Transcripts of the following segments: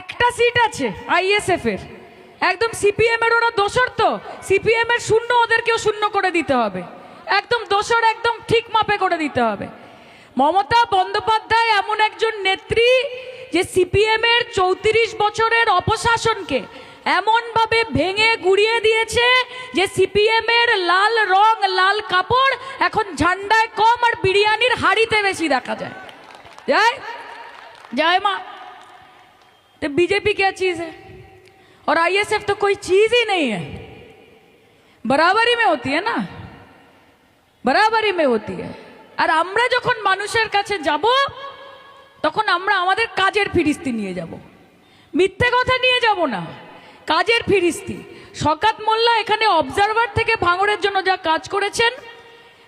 একটা সিট আছে আইএসএফ এর। একদম সিপিএম এর ওরা দোষর তো। সিপিএম এর শূন্য ওদেরকেও শূন্য করে দিতে হবে। একদম দোষর একদম ঠিক মাপে করে দিতে হবে। মমতা বন্দ্যোপাধ্যায় এমন একজন নেত্রী যে সিপিএম এর চৌত্রিশ বছরের অপশাসনকে এমনভাবে ভেঙে গুড়িয়ে দিয়েছে যে সিপিএম এর লাল রং, লাল কাপড় এখন ঝান্ডায় কম আর বিরিয়ানির হাড়িতে বেশি দেখা যায়। জয়? জয় মা। तो बीजेपी क्या चीज है और आईएसएफ तो कोई चीज ही नहीं है बराबरी में होती है ना বরাবরই মে হতি আর আমরা যখন মানুষের কাছে যাব তখন আমরা আমাদের কাজের ফিরিস্তি নিয়ে যাব মিথ্যে কথা নিয়ে যাব না কাজের ফিরিস্তি শকাত মোল্লা এখানে অবজারভার থেকে ভাঙড়ের জন্য যা কাজ করেছেন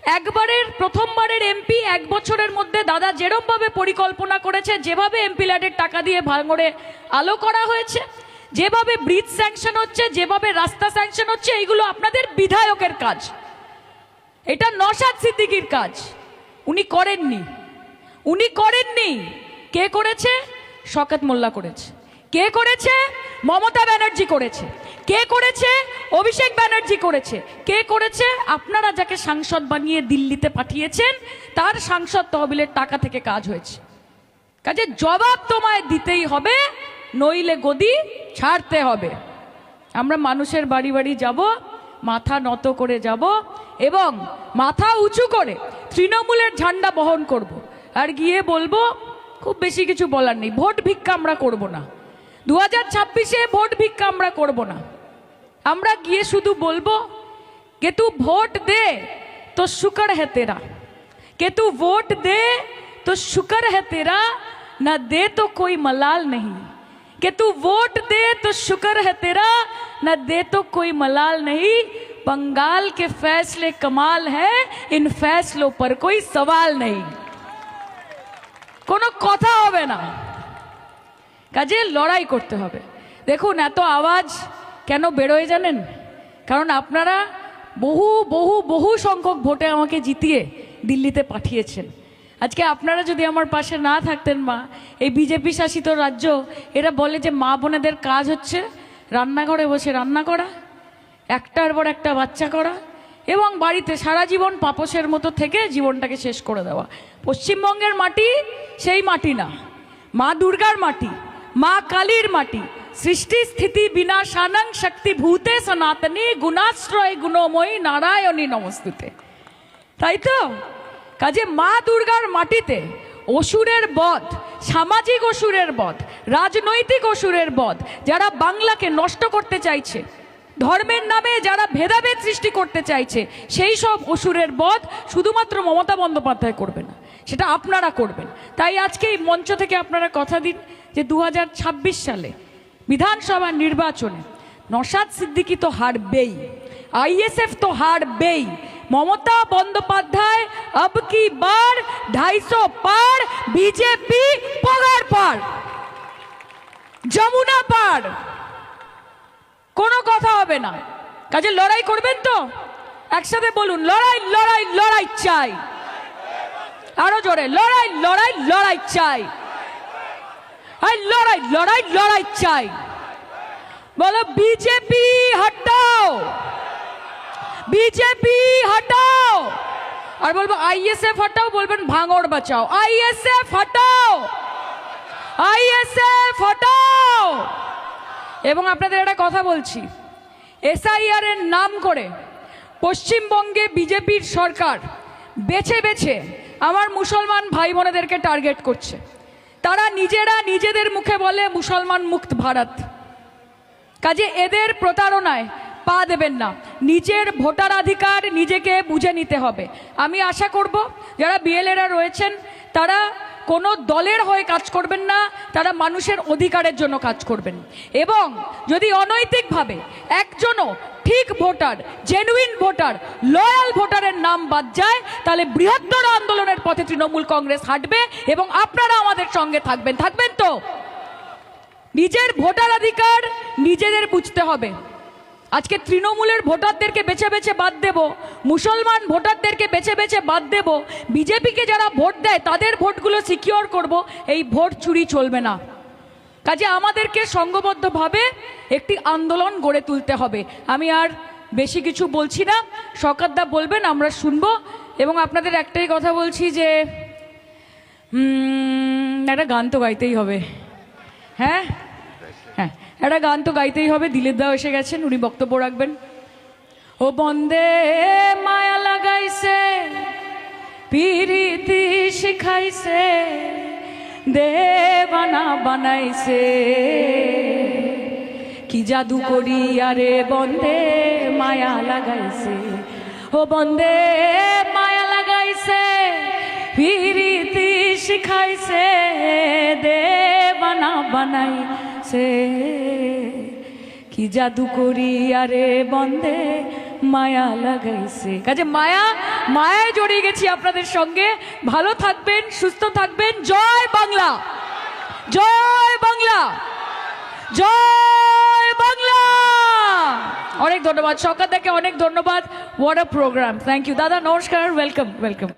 একবারের, প্রথমবারের এমপি এক বছরের মধ্যে দাদা যেরমভাবে পরিকল্পনা করেছে, যেভাবে এমপি ল্যাডের টাকা দিয়ে ভাঙড়ে আলো করা হয়েছে, যেভাবে ব্রিজ স্যাংশন হচ্ছে, যেভাবে রাস্তা স্যাংশন হচ্ছে, এইগুলো আপনাদের বিধায়কের কাজ। এটা নসাদ সিদ্দিকির কাজ। উনি করেননি। উনি করেননি। কে করেছে? শকাত মোল্লা করেছে। কে করেছে? মমতা ব্যানার্জি করেছে। কে করেছে? অভিষেক ব্যানার্জি করেছে। কে করেছে? আপনারা যাকে সাংসদ বানিয়ে দিল্লিতে পাঠিয়েছেন, তার সাংসদ তহবিলের টাকা থেকে কাজ হয়েছে। কাজে জবাব তোমায় দিতেই হবে, নইলে গদি ছাড়তে হবে। আমরা মানুষের বাড়ি বাড়ি যাব, মাথা নত করে যাব এবং মাথা উঁচু করে তৃণমূলের ঝান্ডা বহন করব। আর গিয়ে বলব, খুব বেশি কিছু বলার নেই। ভোট ভিক্ষা আমরা করব না। দু হাজার ভোট ভিক্ষা আমরা করব না। আমরা গিয়ে শুধু বলবো কে তু ভোট দে তো শুকর है तेरा कि तू वोट दे तो शुक्र है तेरा न दे तो कोई मलाल नहीं कि तू वोट दे तो शुक्र है तेरा न दे तो कोई मलाल नहीं बंगाल के फैसले कमाल है इन फैसलों पर कोई सवाल नहीं কোনো কথা হবে না কাজে লড়াই করতে হবে দেখুন এত আওয়াজ কেন বেরোয় জানেন? কারণ আপনারা বহু বহু বহু সংখ্যক ভোটে আমাকে জিতিয়ে দিল্লিতে পাঠিয়েছেন। আজকে আপনারা যদি আমার পাশে না থাকতেন মা, এই বিজেপি শাসিত রাজ্য, এরা বলে যে মা বোনেদের কাজ হচ্ছে রান্নাঘরে বসে রান্না করা, একটার পর একটা বাচ্চা করা, এবং বাড়িতে সারা জীবন পাপসের মতো থেকে জীবনটাকে শেষ করে দেওয়া। পশ্চিমবঙ্গের মাটি সেই মাটি না। মা দুর্গার মাটি, মা কালীর মাটি সৃষ্টি স্থিতি বিনাশানং শক্তি ভূতে সনাতনী গুণাশ্রয় গুণময়ী নারায়ণী নমস্তুতে। তাই তো? কাজে মা দুর্গার মাটিতে অসুরের বধ, সামাজিক অসুরের বধ, রাজনৈতিক অসুরের বধ, যারা বাংলাকে নষ্ট করতে চাইছে, ধর্মের নামে যারা ভেদাভেদ সৃষ্টি করতে চাইছে, সেই সব অসুরের বধ শুধুমাত্র মমতা বন্দ্যোপাধ্যায় করবে না, সেটা আপনারা করবেন। তাই আজকে এই মঞ্চ থেকে আপনারা কথা দিন যে দু হাজার ছাব্বিশ সালে বিধানসভা নির্বাচনে নসাদ সিদ্দিকি তো হারবেই আইএসএফ তো হারবেই, মমতা বন্দ্যোপাধ্যায় আব কি বার ঢাইশো পার, বিজেপি পগার পার, যমুনা পার। কোনো কথা হবে না। কাজে লড়াই করবেন তো? একসাথে বলুন, লড়াই লড়াই লড়াই চাই। আরও জোরে, লড়াই লড়াই লড়াই চাই। আর লড়াই লড়াই লড়াই চাই। বলো, বিজেপি হটাও। বিজেপি হটাও। আর বলব আইএসএফ হটাও, বলবেন ভাঙড় বাঁচাও। আইএসএফ হটাও। আইএসএফ হটাও। এবং আপনাদের একটা কথা বলছি। এসআইআর এর নাম করে পশ্চিমবঙ্গে বিজেপির সরকার বেছে বেছে আমার মুসলমান ভাই বোনেদেরকে টার্গেট করছে। তারা নিজেরা নিজেদের মুখে বলে মুসলমান মুক্ত ভারত। কাজে এদের প্রতারণায় পা দেবেন না। নিজের ভোটার অধিকার নিজেকে বুঝে নিতে হবে। আমি আশা করব, যারা বিএলএরা রয়েছেন তারা কোনো দলের হয়ে কাজ করবেন না, তারা মানুষের অধিকারের জন্য কাজ করবেন। এবং যদি অনৈতিকভাবে একজনও ঠিক ভোটার জেনুইন ভোটার লয়াল ভোটারের নাম বাদ যায়, তাহলে বৃহত্তর আন্দোলনের পথে তৃণমূল কংগ্রেস হাঁটবে এবং আপনারা আমাদের সঙ্গে থাকবেন। থাকবেন তো? নিজের ভোটাধিকার নিজেদের বুঝতে হবে। আজকে তৃণমূলের ভোটারদেরকে বেছে বেছে বাদ দেব, মুসলমান ভোটারদেরকে বেছে বেছে বাদ দেব, বিজেপিকে যারা ভোট দেয় তাদের ভোটগুলো সিকিওর করব, এই ভোট চুরি চলবে না। কাজে আমাদেরকে সঙ্গবদ্ধভাবে একটি আন্দোলন গড়ে তুলতে হবে। আমি আর বেশি কিছু বলছি না সকাতদা বলবেন, আমরা শুনব। এবং আপনাদের একটাই কথা বলছি যে একটা গান তো গাইতেই হবে। হ্যাঁ? একটা গান তো গাইতেই হবে দিলীপ দাও এসে গেছেন, উনি বক্তব্য রাখবেন। ও বন্দে মায়া লাগাইছে, পিরিতি শিখাইছে, দেবানা বানাইছে। কি জাদু করি আরে বন্দে মায়া লাগাইছে, ও বন্দে মায়া লাগাইছে, পিরিতি শিখাইছে, দেবানা বানাইছে কি জাদু করি আরে বন্দে, মায়া লাগাইছে। কাজে মায়া, মায়ায় জড়িয়ে গেছি আপনাদের সঙ্গে। ভালো থাকবেন, সুস্থ থাকবেন। জয় বাংলা। জয় বাংলা। জয় বাংলা। অনেক ধন্যবাদ। সকাল থেকে অনেক ধন্যবাদ। What a program thank you দাদা, নমস্কার। Welcome welcome